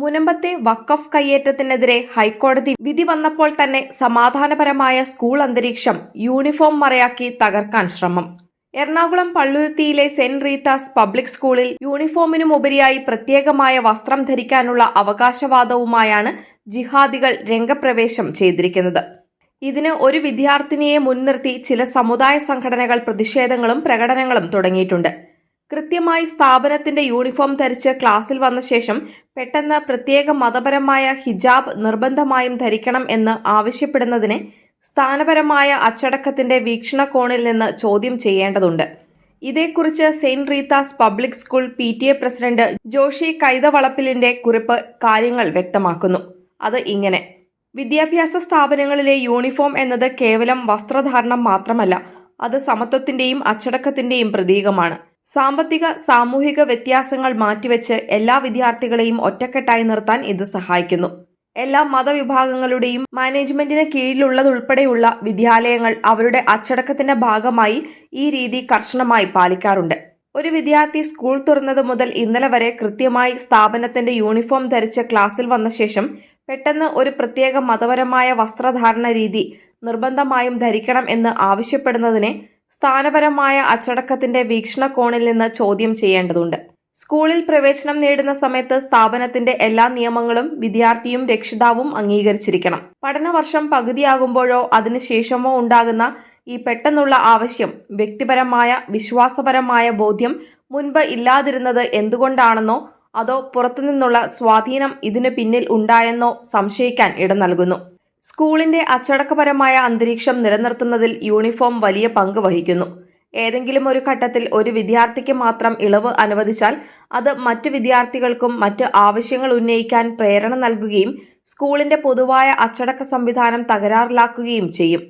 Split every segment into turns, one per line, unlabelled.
മുനമ്പത്തെ വഖഫ് കയ്യേറ്റത്തിനെതിരെ ഹൈക്കോടതി വിധി വന്നപ്പോൾ തന്നെ സമാധാനപരമായ സ്കൂൾ അന്തരീക്ഷം യൂണിഫോം മറയാക്കി തകർക്കാൻ ശ്രമം. എറണാകുളം പള്ളുരുത്തിയിലെ സെന്റ് റീത്താസ് പബ്ലിക് സ്കൂളിൽ യൂണിഫോമിനുമുപരിയായി പ്രത്യേകമായ വസ്ത്രം ധരിക്കാനുള്ള അവകാശവാദവുമായാണ് ജിഹാദികൾ രംഗപ്രവേശം ചെയ്തിരിക്കുന്നത്. ഇതിന് ഒരു വിദ്യാർത്ഥിനിയെ മുൻനിർത്തി ചില സമുദായ സംഘടനകൾ പ്രതിഷേധങ്ങളും പ്രകടനങ്ങളും തുടങ്ങിയിട്ടുണ്ട്. കൃത്യമായി സ്ഥാപനത്തിന്റെ യൂണിഫോം ധരിച്ച് ക്ലാസ്സിൽ വന്ന ശേഷം പെട്ടെന്ന് പ്രത്യേക മതപരമായ ഹിജാബ് നിർബന്ധമായും ധരിക്കണം എന്ന് ആവശ്യപ്പെടുന്നതിനെ സ്ഥാനപരമായ അച്ചടക്കത്തിന്റെ വീക്ഷണകോണിൽ നിന്ന് ചോദ്യം ചെയ്യേണ്ടതുണ്ട്. ഇതേക്കുറിച്ച് saint Rita's public school P T A president Joshi കൈതവളപ്പിലിന്റെ കുറിപ്പ് കാര്യങ്ങൾ വ്യക്തമാക്കുന്നു. അത് ഇങ്ങനെ. വിദ്യാഭ്യാസ സ്ഥാപനങ്ങളിലെ യൂണിഫോം എന്നത് കേവലം വസ്ത്രധാരണം മാത്രമല്ല അത് സമത്വത്തിന്റെയും അച്ചടക്കത്തിന്റെയും പ്രതീകമാണ്. സാമ്പത്തിക സാമൂഹിക വ്യത്യാസങ്ങൾ മാറ്റിവെച്ച് എല്ലാ വിദ്യാർത്ഥികളെയും ഒറ്റക്കെട്ടായി നിർത്താൻ ഇത് സഹായിക്കുന്നു. എല്ലാ മതവിഭാഗങ്ങളുടെയും മാനേജ്മെന്റിന് കീഴിലുള്ളതുൾപ്പെടെയുള്ള വിദ്യാലയങ്ങൾ അവരുടെ അച്ചടക്കത്തിന്റെ ഭാഗമായി ഈ രീതി കർശനമായി പാലിക്കാറുണ്ട്. ഒരു വിദ്യാർത്ഥി സ്കൂൾ തുറന്നത് മുതൽ ഇന്നലെ വരെ കൃത്യമായി സ്ഥാപനത്തിന്റെ യൂണിഫോം ധരിച്ച് ക്ലാസ്സിൽ വന്ന ശേഷം പെട്ടെന്ന് ഒരു പ്രത്യേക മതപരമായ വസ്ത്രധാരണ രീതി നിർബന്ധമായും ധരിക്കണം എന്ന് ആവശ്യപ്പെടുന്നതിനെ സ്ഥാനപരമായ അച്ചടക്കത്തിന്റെ വീക്ഷണകോണിൽ നിന്ന് ചോദ്യം ചെയ്യേണ്ടതുണ്ട്. സ്കൂളിൽ പ്രവേശനം നേടുന്ന സമയത്ത് സ്ഥാപനത്തിന്റെ എല്ലാ നിയമങ്ങളും വിദ്യാർത്ഥിയും രക്ഷിതാവും അംഗീകരിച്ചിരിക്കണം. പഠനവർഷം പകുതിയാകുമ്പോഴോ അതിനുശേഷമോ ഉണ്ടാകുന്ന ഈ പെട്ടെന്നുള്ള ആവശ്യം വ്യക്തിപരമായ വിശ്വാസപരമായ ബോധ്യം മുൻപ് ഇല്ലാതിരുന്നത് എന്തുകൊണ്ടാണെന്നോ അതോ പുറത്തുനിന്നുള്ള സ്വാധീനം ഇതിനു പിന്നിൽ ഉണ്ടായെന്നോ സംശയിക്കാൻ ഇട നൽകുന്നു. സ്കൂളിന്റെ അച്ചടക്കപരമായ അന്തരീക്ഷം നിലനിർത്തുന്നതിൽ യൂണിഫോം വലിയ പങ്ക് വഹിക്കുന്നു. ഏതെങ്കിലും ഒരു ഘട്ടത്തിൽ ഒരു വിദ്യാർത്ഥിക്ക് മാത്രം ഇളവ് അനുവദിച്ചാൽ അത് മറ്റ് വിദ്യാർത്ഥികൾക്കും മറ്റ് ആവശ്യങ്ങൾ ഉന്നയിക്കാൻ പ്രേരണ നൽകുകയും സ്കൂളിന്റെ പൊതുവായ അച്ചടക്ക സംവിധാനം തകരാറിലാക്കുകയും ചെയ്യും.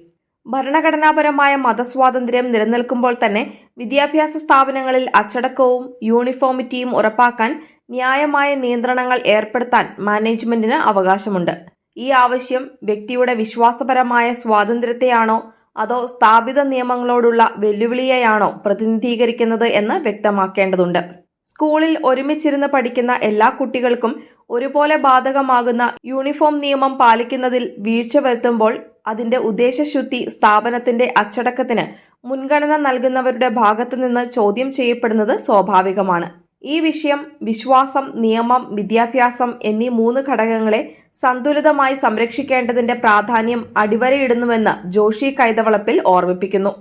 ഭരണഘടനാപരമായ മതസ്വാതന്ത്ര്യം നിലനിൽക്കുമ്പോൾ തന്നെ വിദ്യാഭ്യാസ സ്ഥാപനങ്ങളിൽ അച്ചടക്കവും യൂണിഫോമിറ്റിയും ഉറപ്പാക്കാൻ ന്യായമായ നിയന്ത്രണങ്ങൾ ഏർപ്പെടുത്താൻ മാനേജ്മെന്റിന് അവകാശമുണ്ട്. ഈ ആവശ്യം വ്യക്തിയുടെ വിശ്വാസപരമായ സ്വാതന്ത്ര്യത്തെയാണോ അതോ സ്ഥാപിത നിയമങ്ങളോടുള്ള വെല്ലുവിളിയെയാണോ പ്രതിനിധീകരിക്കുന്നത് എന്ന് വ്യക്തമാക്കേണ്ടതുണ്ട്. സ്കൂളിൽ ഒരുമിച്ചിരുന്ന് പഠിക്കുന്ന എല്ലാ കുട്ടികൾക്കും ഒരുപോലെ ബാധകമാകുന്ന യൂണിഫോം നിയമം പാലിക്കുന്നതിൽ വീഴ്ച വരുത്തുമ്പോൾ അതിന്റെ ഉദ്ദേശശുദ്ധി സ്ഥാപനത്തിന്റെ അച്ചടക്കത്തിന് മുൻഗണന നൽകുന്നവരുടെ ഭാഗത്തുനിന്ന് ചോദ്യം ചെയ്യപ്പെടുന്നത് സ്വാഭാവികമാണ്. ഈ വിഷയം വിശ്വാസം നിയമം വിദ്യാഭ്യാസം എന്നീ മൂന്ന് ഘടകങ്ങളെ സന്തുലിതമായി സംരക്ഷിക്കേണ്ടതിന്റെ പ്രാധാന്യം അടിവരയിടുന്നുവെന്ന് ജോഷി കൈതവളപ്പിൽ ഓർമ്മിപ്പിക്കുന്നു.